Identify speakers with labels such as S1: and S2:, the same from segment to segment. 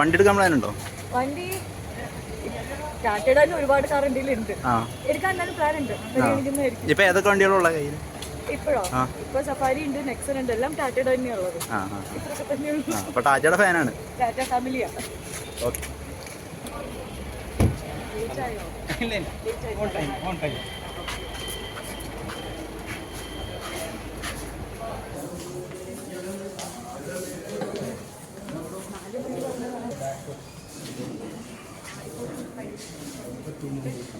S1: വണ്ടി എടുക്കാൻ പ്ലാൻ ഉണ്ടോ?
S2: വണ്ടി ടാറ്റയുടെ ഒരുപാട് കാർ ഇന്ത്യയിൽ ഉണ്ട്.
S1: ആ.
S2: എടുക്കാൻ എന്തായാലും പ്ലാൻ ഉണ്ട്.
S1: ഇപ്പൊ ഏതൊക്കെ വണ്ടികളുള്ള കയ്യിൽ
S2: ഇപ്പോഴോ. ഇപ്പൊ സഫാരി ഉണ്ട് നെക്സൺ ഉണ്ട് എല്ലാം ടാറ്റയുടെ തന്നെയുള്ളത്
S1: അപ്പൊ ടാറ്റയുടെ ഫാനാണ്
S2: ടാറ്റ ഫാമിലിയാണ് okay.
S3: It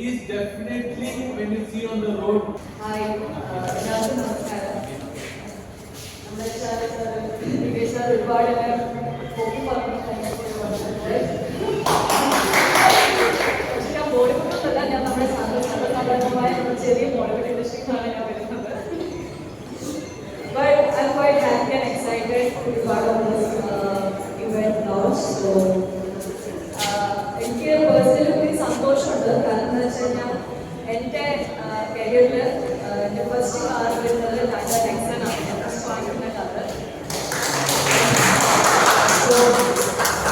S3: is definitely when you see on the road
S2: hi എല്ലാവർക്കും നമസ്കാരം നമ്മുടെ സാർ ഒരുപാട് എന്നെ പോക്കി പറഞ്ഞു excited to be part of this uh, event now. So, uh, എനിക്ക് പേഴ്സണലി ഒത്തിരി സന്തോഷമുണ്ട്. കാരണം എന്താ വെച്ച് കഴിഞ്ഞാൽ എന്റെ കരിയറിൽ എന്റെ ഫസ്റ്റ് കാർ വരുന്നത് ടാറ്റ നെക്സൺ ആണ്. ഫസ്റ്റ് വാങ്ങിക്കുന്ന സോ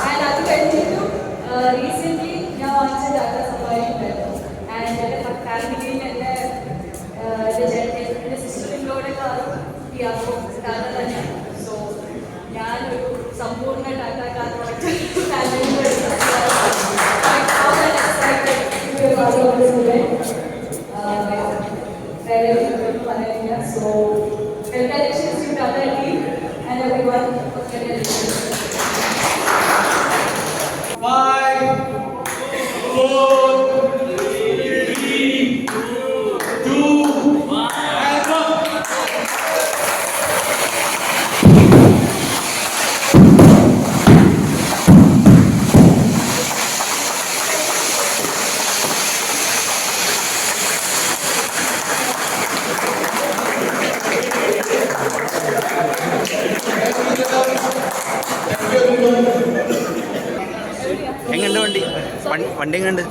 S2: ആൻഡ് അത് കഴിഞ്ഞിട്ടും റീസെന്റ്ലി ഞാൻ വാങ്ങിച്ച ടാറ്റ സഫാരി ഉണ്ടായിരുന്നു. ആൻഡ് എന്റെ ഫാമിലിയിൽ എന്റെ എന്റെ സിസ്റ്ററിന്റെ കാറും ഈ തന്നെയാണ് സോ ಸಂಪೂರ್ಣ Tata car So, congratulations to Tata team and everyone.
S1: എങ്ങണ്ട് വണ്ടി? വണ്ടി എങ്ങണ്ട്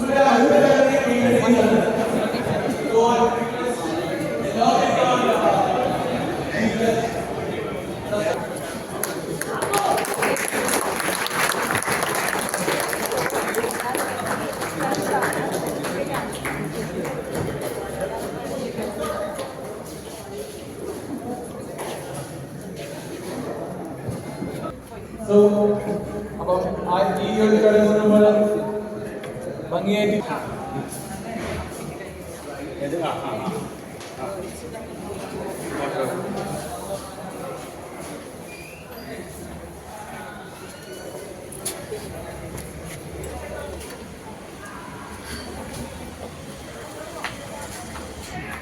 S3: സോ അപ്പം ഈ ഒരു കഴിവ് നമ്മൾ ഭംഗിയായിട്ട് ആ.